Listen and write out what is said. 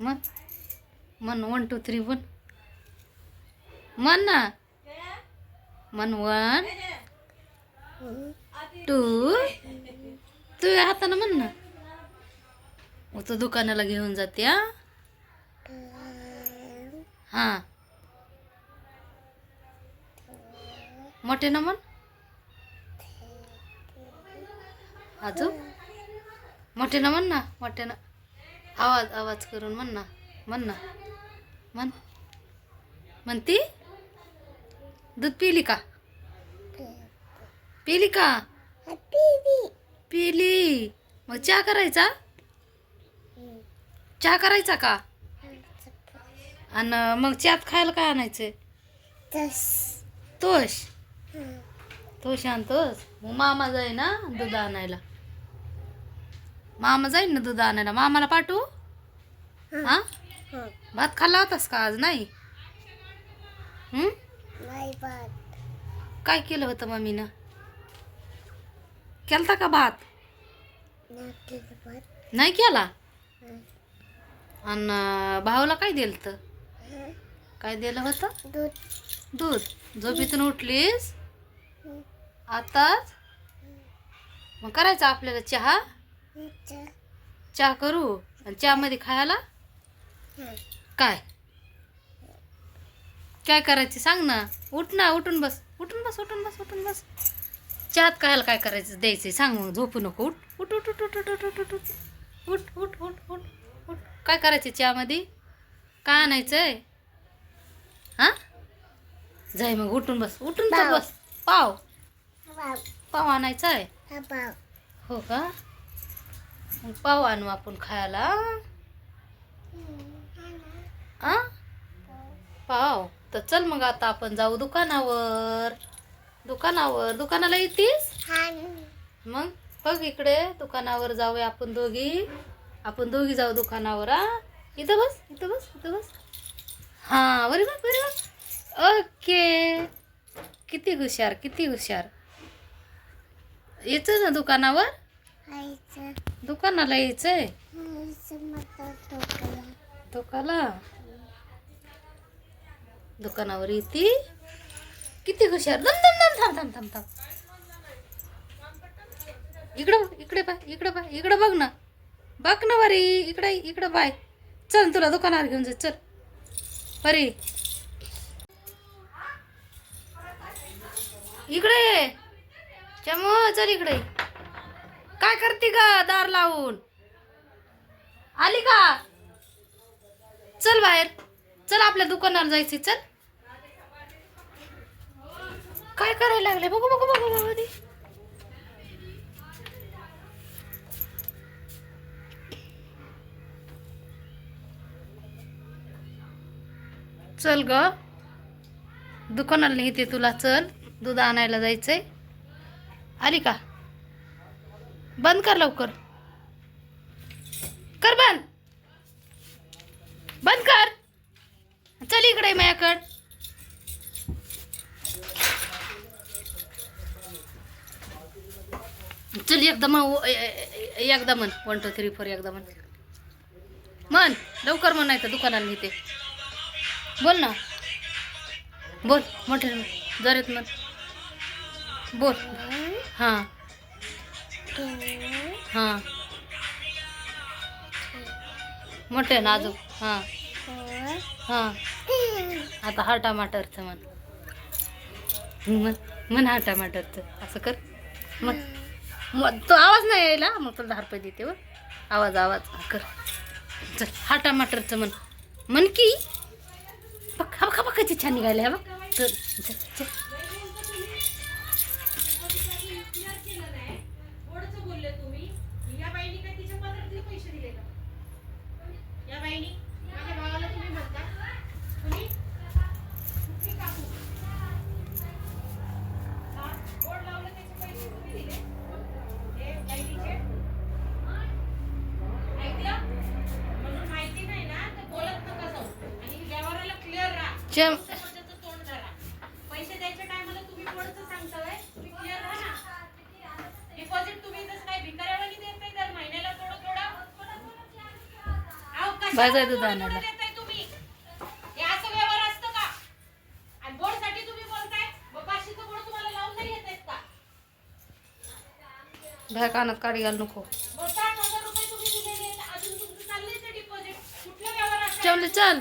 मन मन one two three one. म्हण ना? मन वन टू. तू या हातानं म्हण ना. मग दुकानाला घेऊन जाते हा. मोठे ना म्हण? अजून? मोठे ना म्हण ना मोठे ना. आवाज आवाज करून म्हण ना म्हण ना. म्हण. म्हणती? दूध पिली का? पिली का? पिली. मग चहा करायचा? चहा करायचा का? आणि मग चहात खायला काय आणायचं? तोश. तोश आणतोस मग मामा जाई ना दूध आणायला. मामा जाईल ना दूध आणायला? मामाला पाठवू? हा. भात खाल्ला होतास का आज? नाही? काय केलं होतं मम्मीनं? केलता का भात? नाही केला आणि भाऊला काय दिलं काय दिलं होतं? दूध. झोपेतून उठलीस? आताच? मग करायचं आपल्याला चहा? चहा करू आणि चहामध्ये खायला काय काय करायचे सांग ना उठ ना उठून बस उठून बस उठून बस उठून बस चहात खायला काय करायचं द्यायचं सांग मग झोपू नको उठ उठ उठ उठ उठ उठ उठ उठ उठ उठ उठ उठ उठ काय करायचं चहामध्ये काय आणायचंय हा जाय मग उठून बस उठून. बस पाव पाव आणायचा आहे हो का पाव आणू आपण खायला. आ? पाव. तर चल मग आता आपण जाऊ दुकानावर. दुकानावर. दुकानाला येतीस? मग बघ इकडे. दुकानावर जाऊया आपण दोघी. आपण दोघी जाऊ दुकानावर आ? इथं बस इथं बस इथं बस. हां बरे बघ बरे बघ ओके. किती हुशार किती हुशार. यायचं ना दुकानावर? दुकानाला यायचंय? दुकाला दुकानावर येते? किती हुशार. दम दम दम थांब थांब थांब थांब. इकडं इकडे पाय इकडे पाय इकडं बघ ना. बघ ना बरी इकडे इकडं पाय. चल तुला दुकानावर घेऊन जाय चल. बरी इकडे. चमो चल इकडे काय करते ग दार लावून? आली का? चल बाहेर. चल आपल्या दुकानावर जायची चल. काय करायला लागले? बघू बघू बघू बघू आधी. चल ग. दुकानाला नेते तुला चल. दूध आणायला जायचंय. आली का? बंद कर लवकर. कर बंद. बंद कर. चल इकडे माझ्याकड. चल एकदा म्हण एकदा म्हण. वन टू थ्री फोर एकदा म्हण. म्हण. लवकर म्हण नाही तर दुकानाला घेते बोल ना. बोल मोठे जरेत म्हण. बोल. हां. हां. मोठे ना अजून? हां. हां. आता हा टमाटरचं म्हण. म्हण म्हण हा टमाटरचं. असं कर. मग मग तो आवाज नाही यायला. मग तुला दहा रुपये देते व आवाज आवाज. कर. चल हा टमाटरचं म्हण. म्हण की. बघ हा बघ छान निघाले हा बघ. चल चल. चम पैसे द्यायच्या टायमाला तुम्ही थोडंसं सांगताय? तुम्ही क्लिअर राहा ना. डिपॉझिट तुम्ही जसं काय भिकाऱ्यावानी देत नाही? दर महिन्याला थोडं थोडं. अहो बाय जाय दूध आणायला देताय तुम्ही? हे असं व्यवहार असतं का? आणि बोर्डसाठी तुम्ही बोलताय? मग पाचशेचं बोर्ड तुम्हाला लावून नाही येत आहेत का? कानात काढी घाल नको. मग साठ हजार रुपये तुम्ही दिलेले आहेत. अजून तुमचं चाललंय ते डिपॉझिट कुठलं व्यवहार असं? जेवली चल.